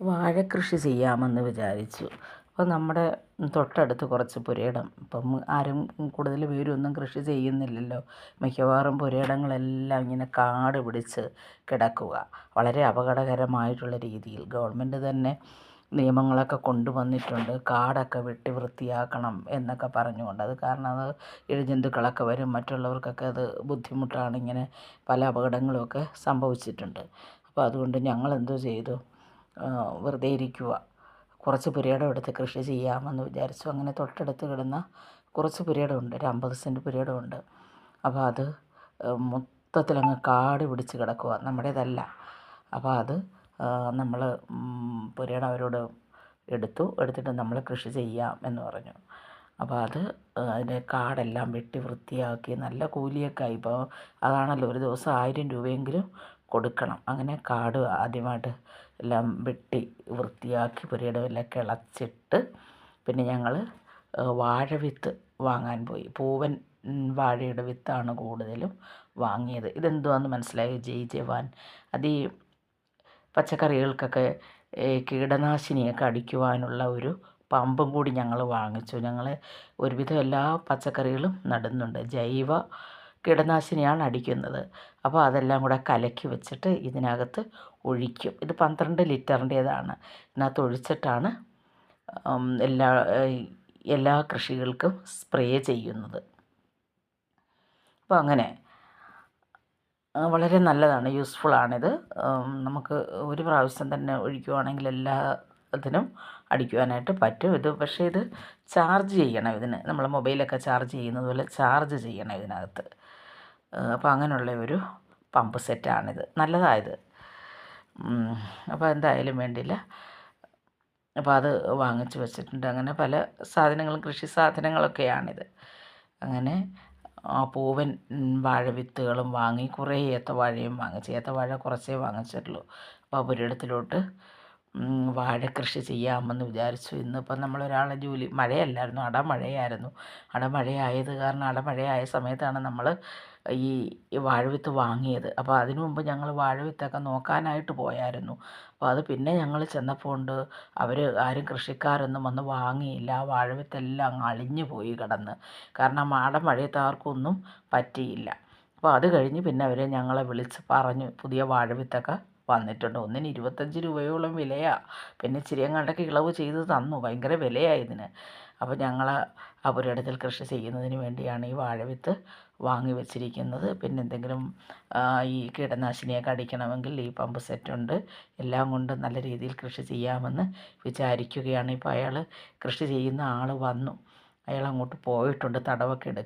വാഴക്കൃഷി ചെയ്യാമെന്ന് വിചാരിച്ചു. അപ്പോൾ നമ്മുടെ തൊട്ടടുത്ത് കുറച്ച് പുരയിടം. ഇപ്പം ആരും കൂടുതൽ പേരൊന്നും കൃഷി ചെയ്യുന്നില്ലല്ലോ. മിക്കവാറും പുരയിടങ്ങളെല്ലാം ഇങ്ങനെ കാട് പിടിച്ച് കിടക്കുക. വളരെ അപകടകരമായിട്ടുള്ള രീതിയിൽ ഗവൺമെന്റ് തന്നെ നിയമങ്ങളൊക്കെ കൊണ്ടുവന്നിട്ടുണ്ട്. കാടൊക്കെ വെട്ടി വൃത്തിയാക്കണം എന്നൊക്കെ പറഞ്ഞുകൊണ്ട്. അത് കാരണം അത് ഇഴജന്തുക്കളൊക്കെ വരും. മറ്റുള്ളവർക്കൊക്കെ അത് ബുദ്ധിമുട്ടാണ്. ഇങ്ങനെ പല അപകടങ്ങളുമൊക്കെ സംഭവിച്ചിട്ടുണ്ട്. അപ്പോൾ അതുകൊണ്ട് ഞങ്ങൾ എന്തോ ചെയ്തു? വെറുതെ ഇരിക്കുക കുറച്ച് പുരയിടം എടുത്ത് കൃഷി ചെയ്യാമെന്ന് വിചാരിച്ചു. അങ്ങനെ തൊട്ടടുത്ത് കിടന്ന കുറച്ച് പുരയിടമുണ്ട് ഒരു അമ്പത് സെന്റ് പുരയിടമുണ്ട് അപ്പോൾ അത് മൊത്തത്തിലങ്ങ് കാട് പിടിച്ച് കിടക്കുക നമ്മുടേതല്ല. അപ്പോൾ അത് നമ്മൾ പുരയിടം അവരോട് എടുത്തു. എടുത്തിട്ട് നമ്മൾ കൃഷി ചെയ്യാം എന്ന് പറഞ്ഞു. അപ്പോൾ അത് അതിന്റെ കാടെല്ലാം വെട്ടി വൃത്തിയാക്കി നല്ല കൂലിയൊക്കെ ആയി. ഇപ്പോൾ അതാണല്ലോ ഒരു ദിവസം ആയിരം രൂപയെങ്കിലും കൊടുക്കണം. അങ്ങനെ കാട് ആദ്യമായിട്ട് എല്ലാം വെട്ടി വൃത്തിയാക്കി പുരയിടമെല്ലാം കിളച്ചിട്ട് പിന്നെ ഞങ്ങൾ വാഴവിത്ത് വാങ്ങാൻ പോയി. പൂവൻ വാഴയുടെ വിത്താണ് കൂടുതലും വാങ്ങിയത്. ഇതെന്തുവാന്ന് മനസ്സിലായി? ജയ് ജവാൻ. അത് ഈ പച്ചക്കറികൾക്കൊക്കെ കീടനാശിനിയൊക്കെ അടിക്കുവാനുള്ള ഒരു പമ്പും കൂടി ഞങ്ങൾ വാങ്ങിച്ചു. ഞങ്ങൾ ഒരുവിധം എല്ലാ പച്ചക്കറികളും നടുന്നുണ്ട്. ജൈവ കീടനാശിനിയാണ് അടിക്കുന്നത്. അപ്പോൾ അതെല്ലാം കൂടെ കലക്കി വെച്ചിട്ട് ഇതിനകത്ത് ഒഴിക്കും. ഇത് പന്ത്രണ്ട് ലിറ്ററിന്റേതാണ്. ഇതിനകത്ത് ഒഴിച്ചിട്ടാണ് എല്ലാ എല്ലാ കൃഷികൾക്കും സ്പ്രേ ചെയ്യുന്നത്. അപ്പോൾ അങ്ങനെ വളരെ നല്ലതാണ് യൂസ്ഫുള്ളാണിത്. നമുക്ക് ഒരു പ്രാവശ്യം തന്നെ ഒഴിക്കുവാണെങ്കിൽ എല്ലാത്തിനും അടിക്കുവാനായിട്ട് പറ്റും. ഇത് പക്ഷേ ഇത് ചാർജ് ചെയ്യണം ഇതിന്. നമ്മൾ മൊബൈലൊക്കെ ചാർജ് ചെയ്യുന്നത് പോലെ ചാർജ് ചെയ്യണം ഇതിനകത്ത്. അപ്പോൾ അങ്ങനെയുള്ള ഒരു പമ്പ് സെറ്റാണിത്. നല്ലതായത്. അപ്പോൾ എന്തായാലും വേണ്ടില്ല അപ്പോൾ അത് വാങ്ങിച്ച് വെച്ചിട്ടുണ്ട്. അങ്ങനെ പല സാധനങ്ങളും കൃഷി സാധനങ്ങളൊക്കെയാണിത്. അങ്ങനെ പൂവൻ വാഴവിത്തുകളും വാങ്ങി കുറേ ഏത്തവാഴയും വാങ്ങിച്ചു. ഏത്തവാഴ കുറച്ചേ വാങ്ങിച്ചിട്ടുള്ളൂ. അപ്പോൾ ഒരിടത്തിലോട്ട് വാഴ കൃഷി ചെയ്യാമെന്ന് വിചാരിച്ചു. ഇന്നിപ്പം നമ്മളൊരാളെ ജോലി മഴയല്ലായിരുന്നു അടമഴയായിരുന്നു. അടമഴയായത് കാരണം അടമഴയായ സമയത്താണ് നമ്മൾ ഈ വാഴവിത്ത് വാങ്ങിയത്. അപ്പോൾ അതിനു മുമ്പ് ഞങ്ങൾ വാഴവിത്തൊക്കെ നോക്കാനായിട്ട് പോയായിരുന്നു. അപ്പോൾ അത് പിന്നെ ഞങ്ങൾ ചെന്നപ്പോൾ ഉണ്ട് അവർ ആരും കൃഷിക്കാരൊന്നും വന്ന് വാങ്ങിയില്ല. ആ വാഴവിത്തെല്ലാം അങ്ങ് അളിഞ്ഞു പോയി കിടന്ന്. കാരണം അടമഴയത്ത് ആർക്കൊന്നും പറ്റിയില്ല. അപ്പോൾ അത് കഴിഞ്ഞ് പിന്നെ അവരെ ഞങ്ങളെ വിളിച്ച് പറഞ്ഞു പുതിയ വാഴവിത്തൊക്കെ വന്നിട്ടുണ്ട്. ഒന്നിന് ഇരുപത്തഞ്ച് രൂപയോളം വിലയാണ് പിന്നെ ഇച്ചിരി അങ്ങോട്ടൊക്കെ ഇളവ് ചെയ്ത് തന്നു. ഭയങ്കര വിലയാണ് ഇതിന്. അപ്പോൾ ഞങ്ങൾ പുരയിടത്തിൽ കൃഷി ചെയ്യുന്നതിന് വേണ്ടിയാണ് ഈ വാഴവിത്ത് വാങ്ങി വെച്ചിരിക്കുന്നത്. പിന്നെ എന്തെങ്കിലും ഈ കീടനാശിനിയൊക്കെ അടിക്കണമെങ്കിൽ ഈ പമ്പ് സെറ്റുണ്ട് എല്ലാം കൊണ്ട് നല്ല രീതിയിൽ കൃഷി ചെയ്യാമെന്ന് വിചാരിക്കുകയാണ്. ഇപ്പോൾ അയാൾ കൃഷി ചെയ്യുന്ന ആൾ വന്നു. അയാൾ അങ്ങോട്ട് പോയിട്ടുണ്ട്. തടവൊക്കെ എടുക്കാൻ